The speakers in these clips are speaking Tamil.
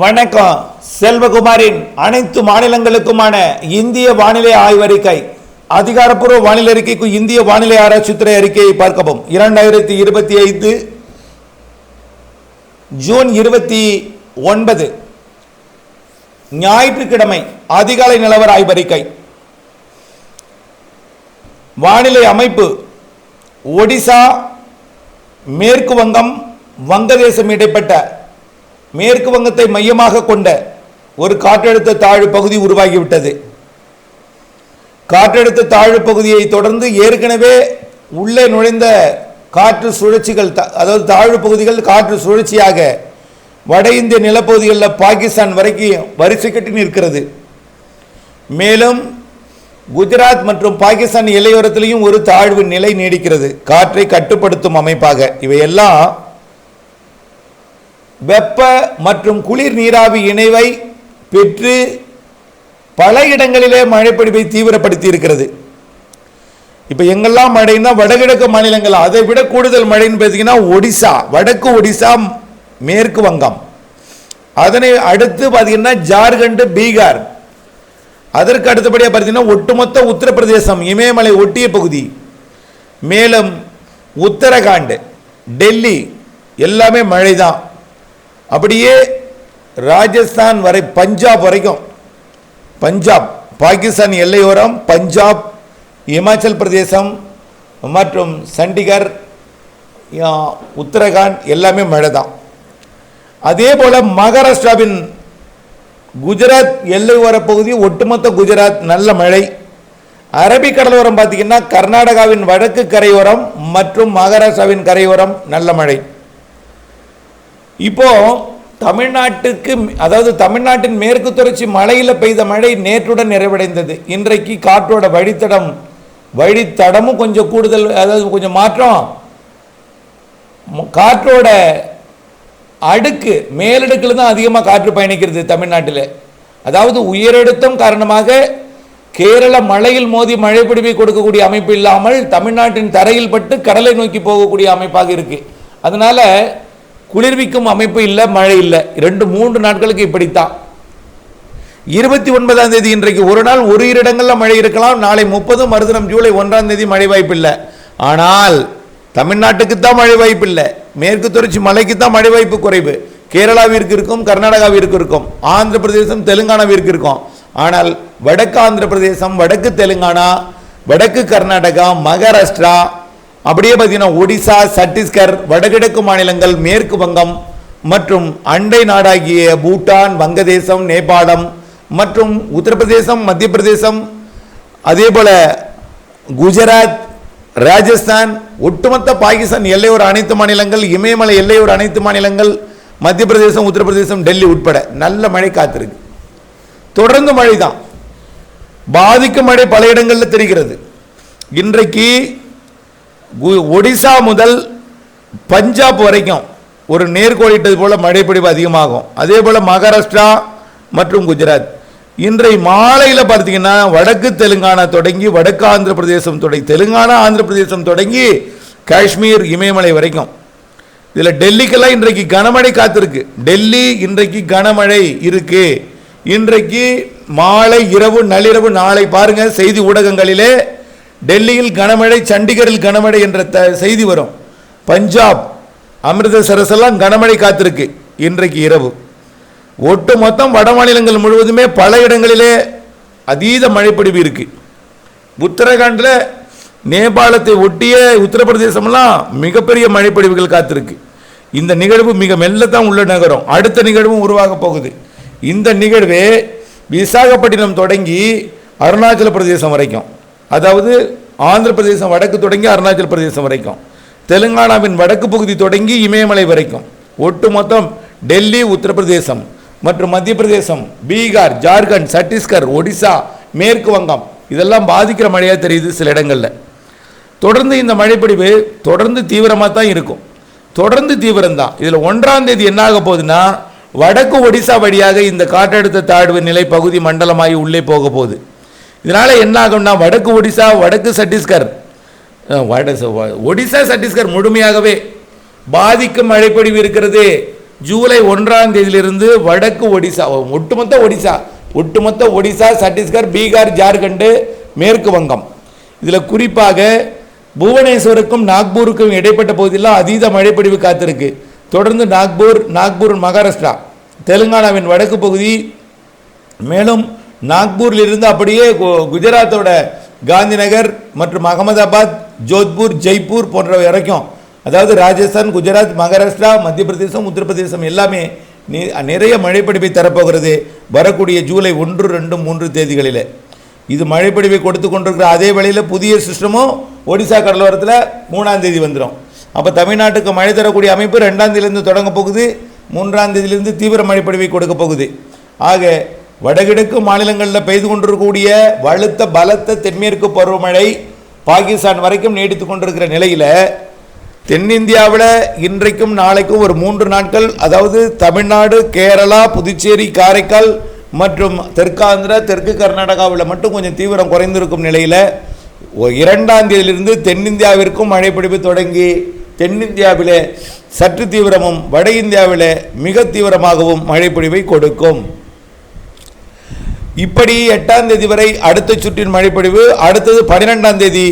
வணக்கம். செல்வகுமாரின் அனைத்து மாநிலங்களுக்குமான இந்திய வானிலை ஆய்வறிக்கை அதிகாரப்பூர்வ வானிலை அறிக்கைக்கு இந்திய வானிலை ஆராய்ச்சித்துறை அறிக்கையை பார்க்கவும். இரண்டாயிரத்தி இருபத்தி ஐந்து ஜூன் இருபத்தி ஒன்பது ஞாயிற்றுக்கிழமை அதிகாலை நிலவர ஆய்வறிக்கை. வானிலை அமைப்பு ஒடிசா மேற்கு வங்கம் வங்கதேசம் இடைப்பட்ட மேற்கு வங்கத்தை மையமாக கொண்ட ஒரு காற்றழுத்த தாழ்வு பகுதி உருவாகிவிட்டது. காற்றழுத்த தாழ்வு பகுதியை தொடர்ந்து ஏற்கனவே உள்ளே நுழைந்த காற்று சுழற்சிகள் அதாவது தாழ்வு பகுதிகள் காற்று சுழற்சியாக வட இந்திய நிலப்பகுதிகளில் பாகிஸ்தான் வரைக்கும் வரிசை கட்டி நிற்கிறது. மேலும் குஜராத் மற்றும் பாகிஸ்தான் எல்லையோரத்திலையும் ஒரு தாழ்வு நிலை நீடிக்கிறது. காற்றை கட்டுப்படுத்தும் அமைப்பாக. இவையெல்லாம் வெப்ப மற்றும் குளிர் நீராவி இணைவை பெற்று பல இடங்களிலே மழைப்பொழிவை தீவிரப்படுத்தி இருக்கிறது இப்போ எங்கெல்லாம் மழைன்னா வடகிழக்கு மாநிலங்கள் அதை விட கூடுதல் மழைன்னு பார்த்தீங்கன்னா ஒடிசா வடக்கு ஒடிசா மேற்கு வங்கம். அதனை அடுத்து பார்த்தீங்கன்னா ஜார்க்கண்ட் பீகார். அதற்கு அடுத்தபடியாக பார்த்தீங்கன்னா ஒட்டுமொத்த உத்தரப்பிரதேசம் இமயமலை ஒட்டிய பகுதி. மேலும் உத்தரகாண்ட் டெல்லி எல்லாமே மழை தான் அப்படியே ராஜஸ்தான் வரை பஞ்சாப் வரைக்கும் பஞ்சாப் பாகிஸ்தான் எல்லையோரம் பஞ்சாப் இமாச்சல் பிரதேசம் மற்றும் சண்டிகர் உத்தரகாண்ட் எல்லாமே மழை தான். அதே போல் மகாராஷ்டிராவின் குஜராத் எல்லை பகுதி ஒட்டுமொத்த குஜராத் நல்ல மழை அரபிக் கடலோரம் பார்த்தீங்கன்னா கர்நாடகாவின் வடக்கு கரையோரம் மற்றும் மகாராஷ்டிராவின் கரையோரம் நல்ல மழை இப்போ தமிழ்நாட்டுக்கு அதாவது தமிழ்நாட்டின் மேற்கு தொடர்ச்சி மலையில் பெய்த மழை நேற்றுடன் நிறைவடைந்தது. இன்றைக்கு காற்றோட வழித்தடம் வழித்தடமும் கொஞ்சம் கூடுதல் அதாவது கொஞ்சம் மாற்றம். காற்றோட அடுக்கு மேலடுக்கில் தான் அதிகமாக காற்று பயணிக்கிறது தமிழ்நாட்டில். அதாவது உயரழுத்தம் காரணமாக கேரள மழையில் மோதி மழை பிடிப்பை கொடுக்கக்கூடிய அமைப்பு இல்லாமல் தமிழ்நாட்டின் தரையில் பட்டு கடலை நோக்கி போகக்கூடிய அமைப்பாக இருக்கு. அதனால் குளிர்விக்கும் அமைப்பு இல்லை மழை இல்லை. ரெண்டு மூன்று நாட்களுக்கு இப்படித்தான். இருபத்தி ஒன்பதாம் தேதி இன்றைக்கு ஒரு நாள் ஒரு இரு இடங்களில் மழை இருக்கலாம். நாளை முப்பது மறுதினம் ஜூலை ஒன்றாம் தேதி மழை வாய்ப்பு இல்லை. ஆனால் தமிழ்நாட்டுக்கு தான் மழை வாய்ப்பு இல்லை. மேற்கு தொடர்ச்சி மலைக்கு தான் மழை வாய்ப்பு குறைவு. கேரளாவிற்கு இருக்கும் கர்நாடகாவிற்கு இருக்கும் ஆந்திர பிரதேசம் தெலுங்கானாவிற்கு இருக்கும். ஆனால் வடக்கு ஆந்திர பிரதேசம் வடக்கு தெலுங்கானா வடக்கு கர்நாடகா மகாராஷ்டிரா அப்படியே பார்த்தீங்கன்னா ஒடிசா சத்தீஸ்கர் வடகிழக்கு மாநிலங்கள் மேற்கு வங்கம் மற்றும் அண்டை நாடாகிய பூட்டான் வங்கதேசம் நேபாளம் மற்றும் உத்தரப்பிரதேசம் மத்திய பிரதேசம் அதே போல் குஜராத் ராஜஸ்தான் ஒட்டுமொத்த பாகிஸ்தான் எல்லையோர அனைத்து மாநிலங்கள் இமயமலை எல்லையோர அனைத்து மாநிலங்கள் மத்திய பிரதேசம் உத்தரப்பிரதேசம் டெல்லி உட்பட. நல்ல மழை காத்திருக்கு. தொடர்ந்து மழை தான் பாதிக்கும் மழை பல இடங்களில் தெரிகிறது. இன்றைக்கு ஒடிசா முதல் பஞ்சாப் வரைக்கும் ஒரு நேர்கோளிட்டது போல் மழைப்பிடிவு அதிகமாகும். அதே போல் மகாராஷ்டிரா மற்றும் குஜராத். இன்றை மாலையில் பார்த்தீங்கன்னா வடக்கு தெலுங்கானா தொடங்கி வடக்கு ஆந்திர பிரதேசம் தொடங்கி தெலுங்கானா ஆந்திர பிரதேசம் தொடங்கி காஷ்மீர் இமயமலை வரைக்கும். இதில் டெல்லிக்கெல்லாம் இன்றைக்கு கனமழை காத்திருக்கு. டெல்லி இன்றைக்கு கனமழை இருக்கு. இன்றைக்கு மாலை இரவு நள்ளிரவு நாளை பாருங்கள் செய்தி ஊடகங்களிலே டெல்லியில் கனமழை சண்டிகரில் கனமழை என்ற த செய்தி வரும். பஞ்சாப் அமிர்தசரஸ் எல்லாம் கனமழை காத்திருக்கு இன்றைக்கு இரவு. ஒட்டு மொத்தம் வட மாநிலங்கள் முழுவதுமே பல இடங்களிலே அதீத மழைப்பொழிவு இருக்குது உத்தரகாண்டில் நேபாளத்தை ஒட்டிய உத்தரப்பிரதேசம்லாம் மிகப்பெரிய மழைப்பொழிவுகள் காத்திருக்கு. இந்த நிகழ்வு மிக மெல்லத்தான் உள்ள நகரம். அடுத்த நிகழ்வும் உருவாக போகுது. இந்த நிகழ்வே விசாகப்பட்டினம் தொடங்கி அருணாச்சல பிரதேசம் வரைக்கும். அதாவது ஆந்திர பிரதேசம் வடக்கு தொடங்கி அருணாச்சல பிரதேசம் வரைக்கும். தெலுங்கானாவின் வடக்கு பகுதி தொடங்கி இமயமலை வரைக்கும். ஒட்டு மொத்தம் டெல்லி உத்தரப்பிரதேசம் மற்றும் மத்திய பிரதேசம் பீகார் ஜார்க்கண்ட் சத்தீஸ்கர் ஒடிசா மேற்கு வங்கம் இதெல்லாம் பாதிக்கிற மழையாக தெரியுது சில இடங்களில். தொடர்ந்து இந்த மழைப்பொழிவு தொடர்ந்து தீவிரமாக தான் இருக்கும். தொடர்ந்து தீவிரம்தான் இதில் ஒன்றாம் தேதி என்ன ஆக போகுதுன்னா வடக்கு ஒடிசா வழியாக இந்த காற்றழுத்த தாழ்வு நிலை பகுதி மண்டலமாகி உள்ளே போக போகுது. இதனால் என்ன ஆகும்னா வடக்கு ஒடிசா வடக்கு சத்தீஸ்கர். வட வ- ஒடிசா சத்தீஸ்கர் முழுமையாகவே பாதிக்கும் மழைப்பொழிவு இருக்கிறது. ஜூலை ஒன்றாம் தேதியிலிருந்து வடக்கு ஒடிசா ஒட்டுமொத்த ஒடிசா ஒட்டுமொத்த ஒடிசா சத்தீஸ்கர் பீகார் ஜார்க்கண்டு மேற்கு வங்கம். இதில் குறிப்பாக புவனேஸ்வருக்கும் நாக்பூருக்கும் இடைப்பட்ட பகுதியெல்லாம் அதீத மழைப்பொழிவு காத்திருக்கு. தொடர்ந்து நாக்பூர் நாக்பூர் மகாராஷ்டிரா தெலுங்கானாவின் வடக்கு பகுதி மேலும் நாக்பூரில் இருந்து அப்படியே கு- குஜராத்தோட காந்திநகர் மற்றும் அகமதாபாத் ஜோத்பூர் ஜெய்ப்பூர் போன்ற வரைக்கும் அதாவது ராஜஸ்தான் குஜராத் மகாராஷ்டிரா மத்திய பிரதேசம் உத்தரப்பிரதேசம் எல்லாமே நிறைய மழைப்பிடிப்பை தரப்போகிறது வரக்கூடிய ஜூலை ஒன்று ரெண்டு மூன்று தேதிகளில். இது மழைப்பிடிப்பை கொடுத்து கொண்டிருக்கிற அதே வேளையில் புதிய சிஸ்டமும் ஒடிசா கடலோரத்தில் மூணாம் தேதி வந்துடும் அப்போ தமிழ்நாட்டுக்கு மழை தரக்கூடிய அமைப்பு ரெண்டாம் தேதியிலேருந்து தொடங்க போகுது. மூன்றாம் தேதியிலேருந்து தீவிர மழைப்படிவை கொடுக்க போகுது. ஆக வடகிழக்கு மாநிலங்களில் பெய்து கொண்டிருக்கக்கூடிய வலுத்த பலத்த தென்மேற்கு பருவமழை பாகிஸ்தான் வரைக்கும் நீடித்து கொண்டிருக்கிற நிலையில் தென்னிந்தியாவில் இன்றைக்கும் நாளைக்கும் ஒரு மூன்று நாட்கள் அதாவது தமிழ்நாடு கேரளா புதுச்சேரி காரைக்கால் மற்றும் தெற்காந்திரா தெற்கு கர்நாடகாவில் மட்டும் கொஞ்சம் தீவிரம் குறைந்திருக்கும் நிலையில் இரண்டாம் தேதியிலிருந்து தென்னிந்தியாவிற்கும் மழை பிடிப்பு தொடங்கி தென்னிந்தியாவிலே சற்று தீவிரமும் வட இந்தியாவிலே மிக தீவிரமாகவும் மழைப்பொழிவை கொடுக்கும். இப்படி எட்டாம் தேதி வரை அடுத்த சுற்றின் மழைப்பொழிவு அடுத்தது பன்னிரெண்டாம் தேதி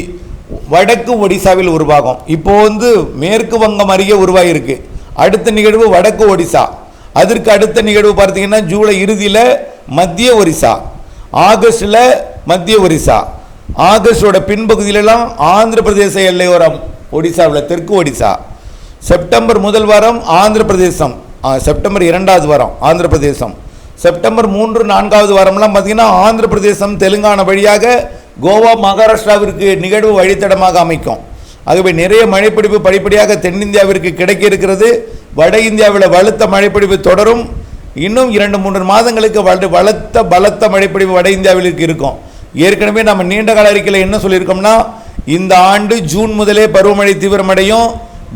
வடக்கு ஒடிசாவில் உருவாகும். இப்போ வந்து மேற்கு வங்கம் அருகே உருவாகியிருக்கு அடுத்த நிகழ்வு வடக்கு ஒடிசா. அதற்கு அடுத்த நிகழ்வு பார்த்தீங்கன்னா ஜூலை இறுதியில் மத்திய ஒரிசா. ஆகஸ்டில் மத்திய ஒரிசா. ஆகஸ்டோட பின்பகுதியிலலாம் ஆந்திர பிரதேச எல்லையோரம் ஒடிசாவில் தெற்கு ஒடிசா. செப்டம்பர் முதல் வாரம் ஆந்திர பிரதேசம். செப்டம்பர் இரண்டாவது வாரம் ஆந்திர பிரதேசம். செப்டம்பர் மூன்று நான்காவது வாரம்லாம் பார்த்தீங்கன்னா ஆந்திர பிரதேசம் தெலுங்கானா வழியாக கோவா மகாராஷ்டிராவிற்கு நிகழ்வு வழித்தடமாக அமைக்கும். ஆகவே நிறைய மழைப்பிடிப்பு படிப்படியாக தென்னிந்தியாவிற்கு கிடைக்க இருக்கிறது. வட இந்தியாவில் வலுத்த மழைப்பிடிப்பு தொடரும். இன்னும் இரண்டு மூன்று மாதங்களுக்கு வலு வளர்த்த பலத்த மழைப்பிடிப்பு வட இந்தியாவிற்கு இருக்கும். ஏற்கனவே நம்ம நீண்ட கால அறிக்கையில் என்ன சொல்லியிருக்கோம்னா இந்த ஆண்டு ஜூன் முதலே பருவமழை தீவிரமடையும்.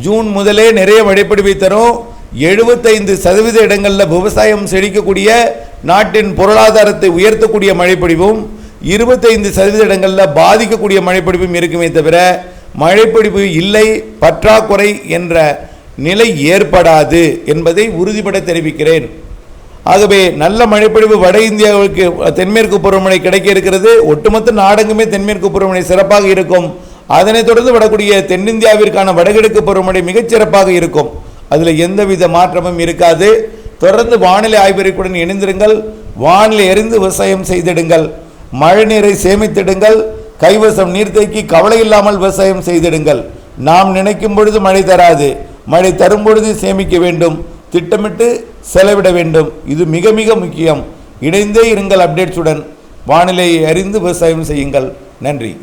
ஜூன் முதலே நிறைய மழைப்பிடிப்பை தரும். எழுபத்தைந்து சதவீத இடங்களில் விவசாயம் செழிக்கக்கூடிய நாட்டின் பொருளாதாரத்தை உயர்த்தக்கூடிய மழைப்பொழிவும் இருபத்தைந்து சதவீத இடங்களில் பாதிக்கக்கூடிய மழைப்பொழிவும் இருக்குமே தவிர மழைப்பொழிவு இல்லை பற்றாக்குறை என்ற நிலை ஏற்படாது என்பதை உறுதிபட தெரிவிக்கிறேன். ஆகவே நல்ல மழைப்பொழிவு வட இந்தியாவுக்கு தென்மேற்கு பருவமழை கிடைக்க இருக்கிறது. ஒட்டுமொத்த நாடெங்குமே தென்மேற்கு பருவமழை சிறப்பாக இருக்கும். அதனைத் தொடர்ந்து வரக்கூடிய தென்னிந்தியாவிற்கான வடகிழக்கு பருவமழை மிகச் சிறப்பாக இருக்கும். அதில் எந்தவித மாற்றமும் இருக்காது. தொடர்ந்து வானிலை ஆய்வறிக்குடன் இணைந்திருங்கள். வானிலை அறிந்து விவசாயம் செய்திடுங்கள். மழைநீரை சேமித்திடுங்கள். கைவசம் நீர்த்தேக்கி கவலை இல்லாமல் விவசாயம் செய்திடுங்கள். நாம் நினைக்கும் பொழுது மழை தராது. மழை தரும் பொழுது சேமிக்க வேண்டும். திட்டமிட்டு செலவிட வேண்டும். இது மிக மிக முக்கியம். இணைந்தே இருங்கள் அப்டேட்ஸுடன். வானிலையை அறிந்து விவசாயம் செய்யுங்கள். நன்றி.